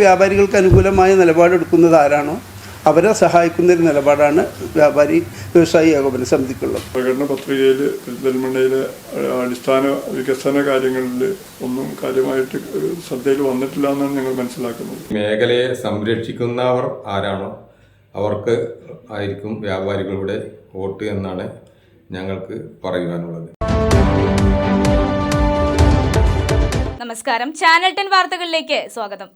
വ്യാപാരികൾക്ക് അനുകൂലമായ നിലപാടെടുക്കുന്നത് ആരാണോ അവരെ സഹായിക്കുന്ന ഒരു നിലപാടാണ് വ്യാപാരി വ്യവസായി ഏകോപന സമിതിക്കുള്ളത്. പ്രകടന പത്രികയിൽ പെരിന്തൽമണ്ണയിലെ അടിസ്ഥാന വികസന കാര്യങ്ങളിൽ ഒന്നും കാര്യമായിട്ട് ശ്രദ്ധയിൽ വന്നിട്ടില്ല എന്നാണ് ഞങ്ങൾ മനസ്സിലാക്കുന്നത്. മേഖലയെ സംരക്ഷിക്കുന്നവർ ആരാണോ അവർക്ക് ആയിരിക്കും വ്യാപാരികളുടെ വോട്ട് എന്നാണ് ഞങ്ങൾക്ക് പറയുവാനുള്ളത്. നമസ്കാരം. ചാനൽ ടെൻ വാർത്തകളിലേക്ക് സ്വാഗതം.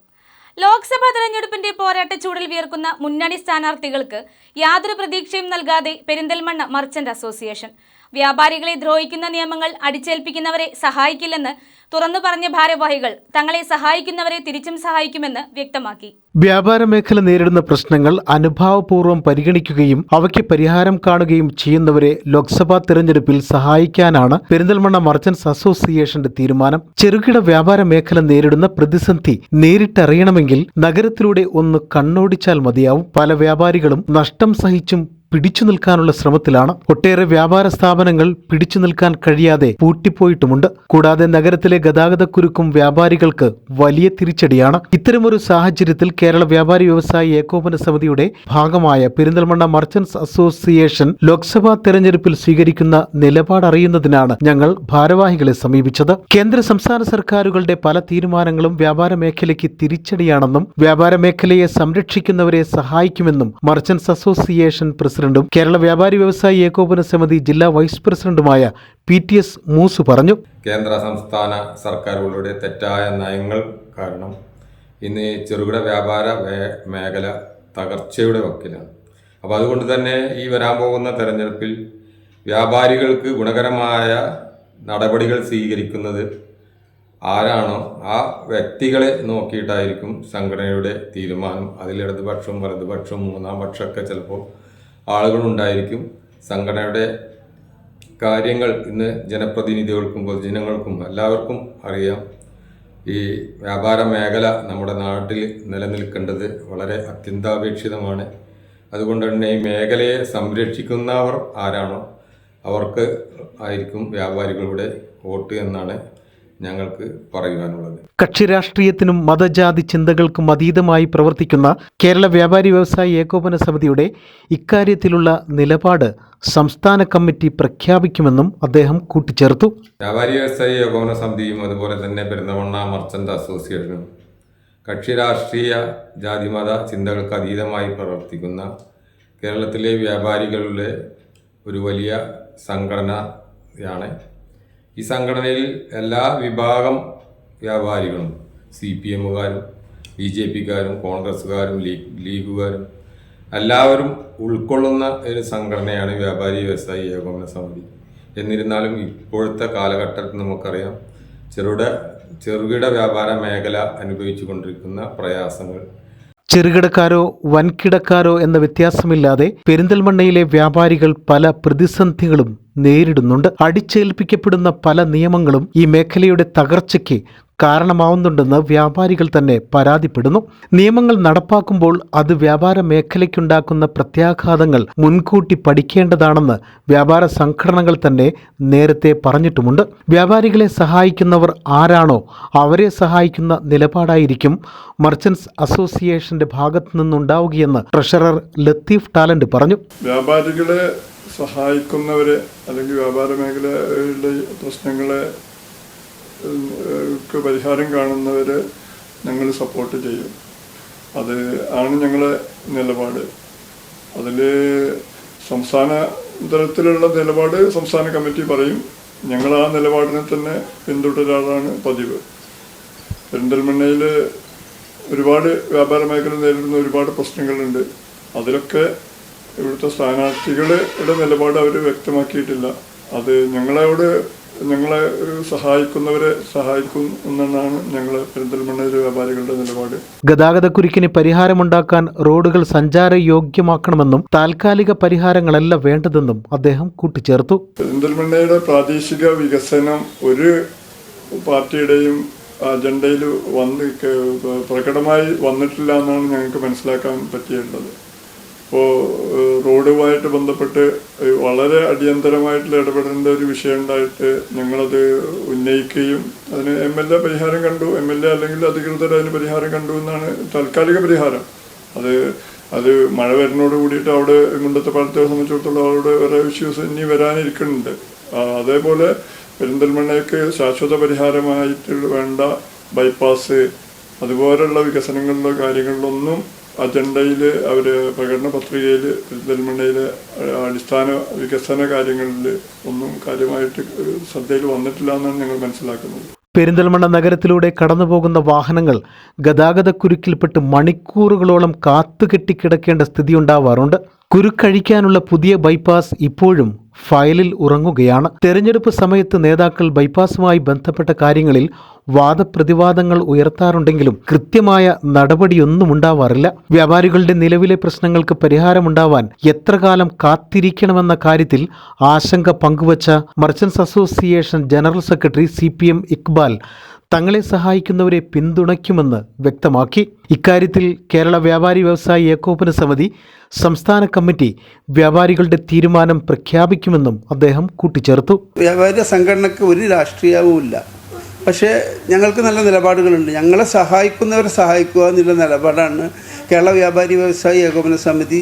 ലോക്സഭാ തെരഞ്ഞെടുപ്പിന്റെ പോരാട്ട ചൂടിൽ വിയർക്കുന്ന മുന്നണി സ്ഥാനാർത്ഥികൾക്ക് യാതൊരു പ്രതീക്ഷയും നൽകാതെ പെരിന്തൽമണ്ണ മർച്ചന്റ് അസോസിയേഷൻ വ്യാപാരികളെ ദ്രോഹിക്കുന്ന നിയമങ്ങൾ അടിച്ചേൽപ്പിക്കുന്നവരെ സഹായിക്കില്ലെന്ന് തുറന്നു പറഞ്ഞ ഭാരവാഹികൾ തങ്ങളെ സഹായിക്കുന്നവരെ തിരിച്ചും സഹായിക്കുമെന്ന് വ്യക്തമാക്കി. വ്യാപാര മേഖല നേരിടുന്ന പ്രശ്നങ്ങൾ അനുഭാവപൂർവം പരിഗണിക്കുകയും അവയ്ക്ക് പരിഹാരം കാണുകയും ചെയ്യുന്നവരെ ലോക്സഭാ തെരഞ്ഞെടുപ്പിൽ സഹായിക്കാനാണ് പെരിന്തൽമണ്ണ മർച്ചൻസ് അസോസിയേഷന്റെ തീരുമാനം. ചെറുകിട വ്യാപാര മേഖല നേരിടുന്ന പ്രതിസന്ധി നേരിട്ടറിയണമെങ്കിൽ നഗരത്തിലൂടെ ഒന്ന് കണ്ണോടിച്ചാൽ മതിയാവും. പല വ്യാപാരികളും നഷ്ടം സഹിച്ചും പിടിച്ചു നിൽക്കാനുള്ള ശ്രമത്തിലാണ്. ഒട്ടേറെ വ്യാപാര സ്ഥാപനങ്ങൾ പിടിച്ചു നിൽക്കാൻ കഴിയാതെ പൂട്ടിപ്പോയിട്ടുമുണ്ട്. കൂടാതെ നഗരത്തിലെ ഗതാഗതക്കുരുക്കും വ്യാപാരികൾക്ക് വലിയ തിരിച്ചടിയാണ്. ഇത്തരമൊരു സാഹചര്യത്തിൽ കേരള വ്യാപാരി വ്യവസായി ഏകോപന സമിതിയുടെ ഭാഗമായ പെരിന്തൽമണ്ണ മർച്ചന്റ്സ് അസോസിയേഷൻ ലോക്സഭാ തെരഞ്ഞെടുപ്പിൽ സ്വീകരിക്കുന്ന നിലപാടറിയുന്നതിനാണ് ഞങ്ങൾ ഭാരവാഹികളെ സമീപിച്ചത്. കേന്ദ്ര സംസ്ഥാന സർക്കാരുകളുടെ പല തീരുമാനങ്ങളും വ്യാപാര മേഖലയ്ക്ക് തിരിച്ചടിയാണെന്നും വ്യാപാര മേഖലയെ സംരക്ഷിക്കുന്നവരെ സഹായിക്കുമെന്നും മർച്ചന്റ്സ് അസോസിയേഷൻ പ്രസിഡന്റും കേരള വ്യാപാരി വ്യവസായി ഏകോപന സമിതി ജില്ലാ വൈസ് പ്രസിഡന്റുമായ പി ടി എസ് മൂസ് പറഞ്ഞു. കേന്ദ്ര സംസ്ഥാന സർക്കാരുകളുടെ തെറ്റായ നയങ്ങൾ കാരണം ഇന്ന് ചെറുകിട വ്യാപാര മേഖല തകർച്ചയുടെ വക്കിലാണ്. അപ്പോൾ അതുകൊണ്ട് തന്നെ ഈ വരാൻ പോകുന്ന തെരഞ്ഞെടുപ്പിൽ വ്യാപാരികൾക്ക് ഗുണകരമായ നടപടികൾ സ്വീകരിക്കുന്നത് ആരാണോ ആ വ്യക്തികളെ നോക്കിയിട്ടായിരിക്കും സംഘടനയുടെ തീരുമാനം. അതിൽ ഇടതുപക്ഷം വലതുപക്ഷം മൂന്നാം പക്ഷമൊക്കെ ചിലപ്പോൾ ആളുകളുണ്ടായിരിക്കും. സംഘടനയുടെ കാര്യങ്ങൾ ഇന്ന് ജനപ്രതിനിധികൾക്കും പൊതുജനങ്ങൾക്കും എല്ലാവർക്കും അറിയാം. ഈ വ്യാപാര മേഖല നമ്മുടെ നാട്ടിൽ നിലനിൽക്കേണ്ടത് വളരെ അത്യന്താപേക്ഷിതമാണ്. അതുകൊണ്ട് തന്നെ ഈ മേഖലയെ സംരക്ഷിക്കുന്നവർ ആരാണോ അവർക്ക് ആയിരിക്കും വ്യാപാരികളുടെ വോട്ട് എന്നാണ് ഞങ്ങൾക്ക് പറയുവാനുള്ളത്. കക്ഷി രാഷ്ട്രീയത്തിനും മതജാതി ചിന്തകൾക്കും അതീതമായി പ്രവർത്തിക്കുന്ന കേരള വ്യാപാരി വ്യവസായി ഏകോപന സമിതിയുടെ ഇക്കാര്യത്തിലുള്ള നിലപാട് സംസ്ഥാന കമ്മിറ്റി പ്രഖ്യാപിക്കുമെന്നും അദ്ദേഹം കൂട്ടിച്ചേർത്തു. വ്യാപാരി വ്യവസായി ഏകോപന സമിതിയും അതുപോലെ തന്നെ പെരുന്തമണ്ണ മർച്ചന്റ് അസോസിയേഷനും കക്ഷി രാഷ്ട്രീയ ജാതിമത ചിന്തകൾക്ക് അതീതമായി പ്രവർത്തിക്കുന്ന കേരളത്തിലെ വ്യാപാരികളുടെ ഒരു വലിയ സംഘടനയാണ് ഈ സംഘടനയിൽ എല്ലാ വിഭാഗം വ്യാപാരികളും സി പി എമ്മുകാരും ബി ജെ പിക്കാരും കോൺഗ്രസ്സുകാരും ലീഗ് ലീഗുകാരും എല്ലാവരും ഉൾക്കൊള്ളുന്ന ഒരു സംഘടനയാണ് വ്യാപാരി വ്യവസായി ഏകോപന സമിതി. എന്നിരുന്നാലും ഇപ്പോഴത്തെ കാലഘട്ടത്തിൽ നമുക്കറിയാം ചെറുകിട ചെറുകിട വ്യാപാര മേഖല അനുഭവിച്ചു കൊണ്ടിരിക്കുന്ന പ്രയാസങ്ങൾ. ചെറുകിടക്കാരോ വൻകിടക്കാരോ എന്ന വ്യത്യാസമില്ലാതെ പെരിന്തൽമണ്ണയിലെ വ്യാപാരികൾ പല പ്രതിസന്ധികളും നേരിടുന്നുണ്ട്. അടിച്ചേൽപ്പിക്കപ്പെടുന്ന പല നിയമങ്ങളും ഈ മേഖലയുടെ തകർച്ചയ്ക്ക് കാരണമാവുന്നുണ്ടെന്ന് വ്യാപാരികൾ തന്നെ പരാതിപ്പെടുന്നു. നിയമങ്ങൾ നടപ്പാക്കുമ്പോൾ അത് വ്യാപാര മേഖലയ്ക്കുണ്ടാക്കുന്ന പ്രത്യാഘാതങ്ങൾ മുൻകൂട്ടി പഠിക്കേണ്ടതാണെന്ന് വ്യാപാര സംഘടനകൾ തന്നെ നേരത്തെ പറഞ്ഞിട്ടുമുണ്ട്. വ്യാപാരികളെ സഹായിക്കുന്നവർ ആരാണോ അവരെ സഹായിക്കുന്ന നിലപാടായിരിക്കും മർച്ചൻസ് അസോസിയേഷന്റെ ഭാഗത്തു നിന്നുണ്ടാവുകയെന്ന് ട്രഷറർ ലത്തീഫ് ടാലന്റ് പറഞ്ഞു. വ്യാപാരികളെ സഹായിക്കുന്നവരെ അല്ലെങ്കിൽ വ്യാപാര മേഖലയിലെ പ്രശ്നങ്ങളെ പരിഹാരം കാണുന്നവരെ ഞങ്ങൾ സപ്പോർട്ട് ചെയ്യും. അത് ആണ് ഞങ്ങളെ നിലപാട്. അതിൽ സംസ്ഥാന തലത്തിലുള്ള നിലപാട് സംസ്ഥാന കമ്മിറ്റി പറയും. ഞങ്ങൾ ആ നിലപാടിനെ തന്നെ പിന്തുടരാറാണ് പതിവ്. പെരിന്തൽമണ്ണയിൽ ഒരുപാട് വ്യാപാര മേഖല നേരിടുന്ന ഒരുപാട് പ്രശ്നങ്ങളുണ്ട്. അതിലൊക്കെ ഇവിടുത്തെ സ്ഥാനാർത്ഥികളുടെ നിലപാട് അവർ വ്യക്തമാക്കിയിട്ടില്ല. അത് ഞങ്ങളോട് ഞങ്ങളെ സഹായിക്കുന്നവരെ സഹായിക്കും എന്നാണ് ഞങ്ങൾ പെരിന്തൽമണ്ണയിലെ വ്യാപാരികളുടെ നിലപാട്. ഗതാഗതക്കുരുക്കിന് പരിഹാരമുണ്ടാക്കാൻ റോഡുകൾ സഞ്ചാരയോഗ്യമാക്കണമെന്നും താൽക്കാലിക പരിഹാരങ്ങളല്ല വേണ്ടതെന്നും അദ്ദേഹം കൂട്ടിച്ചേർത്തു. പെരിന്തൽമണ്ണയുടെ പ്രാദേശിക വികസനം ഒരു പാർട്ടിയുടെയും അജണ്ടയിൽ വന്ന് പ്രകടമായി വന്നിട്ടില്ല എന്നാണ് ഞങ്ങൾക്ക് മനസ്സിലാക്കാൻ പറ്റിയിട്ടുള്ളത്. ഇപ്പോൾ റോഡുമായിട്ട് ബന്ധപ്പെട്ട് വളരെ അടിയന്തരമായിട്ടുള്ള ഇടപെടേണ്ട ഒരു വിഷയം ഉണ്ടായിട്ട് ഞങ്ങളത് ഉന്നയിക്കുകയും അതിന് എം എൽ എ പരിഹാരം കണ്ടു. എം എൽ എ അല്ലെങ്കിൽ അധികൃതർ അതിന് പരിഹാരം കണ്ടു എന്നാണ് താൽക്കാലിക പരിഹാരം. അത് അത് മഴ വരുന്നതോട് കൂടിയിട്ട് അവിടെ മുണ്ടത്തെ പാലത്തെ സംബന്ധിച്ചിടത്തോളം അവിടെ വേറെ ഇഷ്യൂസ് ഇനി വരാനിരിക്കുന്നുണ്ട്. അതേപോലെ പെരിന്തൽമണ്ണയ്ക്ക് ശാശ്വത പരിഹാരമായിട്ട് വേണ്ട ബൈപ്പാസ് അതുപോലുള്ള വികസനങ്ങളിലോ കാര്യങ്ങളിലൊന്നും അജണ്ടയിൽ അവർ പ്രകടന പത്രികയിൽ പെരിന്തൽമണ്ണയിലെ അടിസ്ഥാന വികസന കാര്യങ്ങളിൽ ഒന്നും കാര്യമായിട്ട് ശ്രദ്ധയിൽ വന്നിട്ടില്ല എന്നാണ് ഞങ്ങൾ മനസ്സിലാക്കുന്നത്. പെരിന്തൽമണ്ണ നഗരത്തിലൂടെ കടന്നുപോകുന്ന വാഹനങ്ങൾ ഗതാഗതക്കുരുക്കിൽപ്പെട്ട് മണിക്കൂറുകളോളം കാത്തുകെട്ടിക്കിടക്കേണ്ട സ്ഥിതിയുണ്ടാവാറുണ്ട്. കുരുക്കഴിക്കാനുള്ള പുതിയ ബൈപ്പാസ് ഇപ്പോഴും ഫയലിൽ ഉറങ്ങുകയാണ്. തെരഞ്ഞെടുപ്പ് സമയത്ത് നേതാക്കൾ ബൈപ്പാസുമായി ബന്ധപ്പെട്ട കാര്യങ്ങളിൽ വാദപ്രതിവാദങ്ങൾ ഉയർത്താറുണ്ടെങ്കിലും കൃത്യമായ നടപടിയൊന്നും ഉണ്ടാവാറില്ല വ്യാപാരികളുടെ നിലവിലെ പ്രശ്നങ്ങൾക്ക് പരിഹാരമുണ്ടാവാൻ എത്ര കാലം കാത്തിരിക്കണമെന്ന കാര്യത്തിൽ ആശങ്ക പങ്കുവച്ച merchants association general secretary C Iqbal തങ്ങളെ സഹായിക്കുന്നവരെ പിന്തുണയ്ക്കുമെന്ന് വ്യക്തമാക്കി. ഇക്കാര്യത്തിൽ കേരള വ്യാപാരി വ്യവസായി ഏകോപന സമിതി സംസ്ഥാന കമ്മിറ്റി വ്യാപാരികളുടെ തീരുമാനം പ്രഖ്യാപിക്കുമെന്നും അദ്ദേഹം കൂട്ടിച്ചേർത്തു. വ്യാപാരി സംഘടനക്ക് ഒരു രാഷ്ട്രീയവും ഇല്ല പക്ഷേ ഞങ്ങൾക്ക് നല്ല നിലപാടുകളുണ്ട്. ഞങ്ങളെ സഹായിക്കുന്നവരെ സഹായിക്കുക എന്നുള്ള നിലപാടാണ് കേരള വ്യാപാരി വ്യവസായി ഏകോപന സമിതി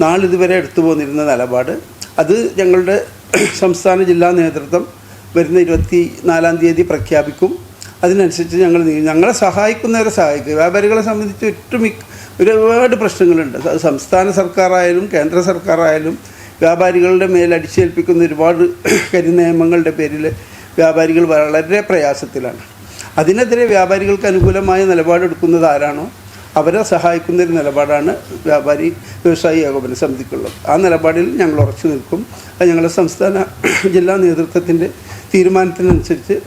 നാളിതുവരെ എടുത്തു പോന്നിരുന്ന നിലപാട്. അത് ഞങ്ങളുടെ സംസ്ഥാന ജില്ലാ നേതൃത്വം വരുന്ന ഇരുപത്തി നാലാം തീയതി പ്രഖ്യാപിക്കും. അതിനനുസരിച്ച് ഞങ്ങൾ ഞങ്ങളെ സഹായിക്കുന്നവരെ സഹായിക്കുക വ്യാപാരികളെ സംബന്ധിച്ച് ഏറ്റവും ഒരുപാട് പ്രശ്നങ്ങളുണ്ട്. സംസ്ഥാന സർക്കാരായാലും കേന്ദ്ര സർക്കാരായാലും വ്യാപാരികളുടെ മേൽ അടിച്ചേൽപ്പിക്കുന്ന ഒരുപാട് കരിനിയമങ്ങളുടെ പേരിൽ വ്യാപാരികൾ വളരെ പ്രയാസത്തിലാണ്. അതിനെതിരെ വ്യാപാരികൾക്ക് അനുകൂലമായ നിലപാടെടുക്കുന്നത് ആരാണോ അവരെ സഹായിക്കുന്ന ഒരു നിലപാടാണ് വ്യാപാരി വ്യവസായി ഏകോപന സമിതിക്കുള്ളത്. ആ നിലപാടിൽ ഞങ്ങൾ ഉറച്ചു നിൽക്കും. അത് ഞങ്ങളുടെ സംസ്ഥാന ജില്ലാ നേതൃത്വത്തിന്റെ തീരുമാനത്തിനനുസരിച്ച്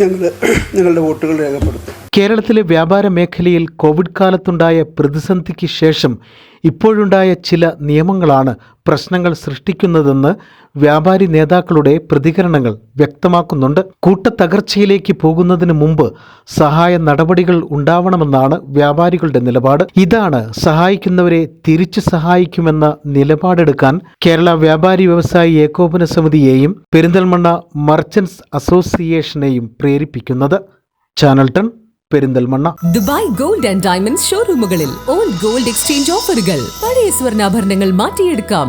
ഞങ്ങൾ ഞങ്ങളുടെ വോട്ടുകൾ രേഖപ്പെടുത്തും. കേരളത്തിലെ വ്യാപാര മേഖലയിൽ കോവിഡ് കാലത്തുണ്ടായ പ്രതിസന്ധിക്ക് ശേഷം ഇപ്പോഴുണ്ടായ ചില നിയമങ്ങളാണ് പ്രശ്നങ്ങൾ സൃഷ്ടിക്കുന്നതെന്ന് വ്യാപാരി നേതാക്കളുടെ പ്രതികരണങ്ങൾ വ്യക്തമാക്കുന്നുണ്ട്. കൂട്ടത്തകർച്ചയിലേക്ക് പോകുന്നതിന് മുമ്പ് സഹായ നടപടികൾ ഉണ്ടാവണമെന്നാണ് വ്യാപാരികളുടെ നിലപാട്. ഇതാണ് സഹായിക്കുന്നവരെ തിരിച്ചു സഹായിക്കുമെന്ന നിലപാടെടുക്കാൻ കേരള വ്യാപാരി വ്യവസായി ഏകോപന സമിതിയെയും പെരിന്തൽമണ്ണ മർച്ചൻസ് അസോസിയേഷനെയും പ്രേരിപ്പിക്കുന്നത്. Channel ton Perinthalmanna. Dubai gold and diamond ഷോറൂമുകളിൽ old gold exchange ഓഫറുകൾ. പഴയ സ്വർണാഭരണങ്ങൾ മാറ്റിയെടുക്കാം.